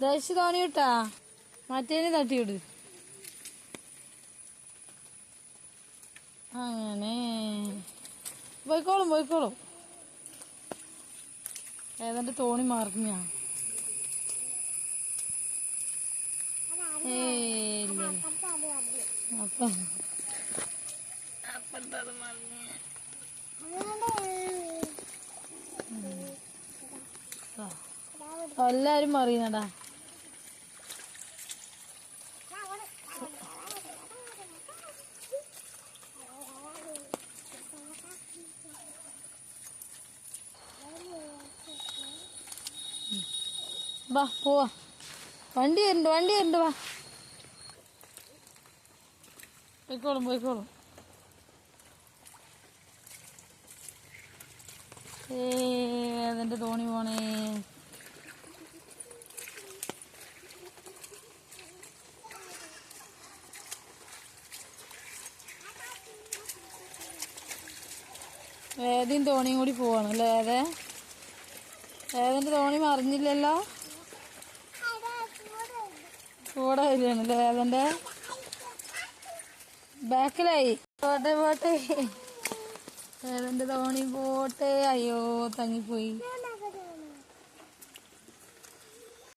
ദശ തോണി കിട്ടാ മറ്റേനെ തട്ടിയിട് അങ്ങനെ. പോയിക്കോളും പോയിക്കോളും. ഏതാണ്ട് തോണി മാർക്കുന്ന ഏ അപ്പം. അപ്പം എല്ലാരും മറിയുന്നടാ വാ വണ്ടി വരുന്നുണ്ട് വണ്ടി വരുന്നുണ്ട് വാ. പോയിക്കോളും പോയിക്കോളും. ഏ അതിന്റെ തോണി പോണേ. ഏതിയും തോണിയും കൂടി പോവാണ് അല്ലേ ഏതെ ഏതെന്റെ തോണി മറിഞ്ഞില്ലല്ലോ? കൂടെ വരികയാണ് അല്ലേ ഏതെന്റെ ബാക്കിലായി. പോട്ടെ പോട്ടെ. ഏതെന്റെ തോണി പോട്ടെ അയ്യോ തങ്ങിപ്പോയി.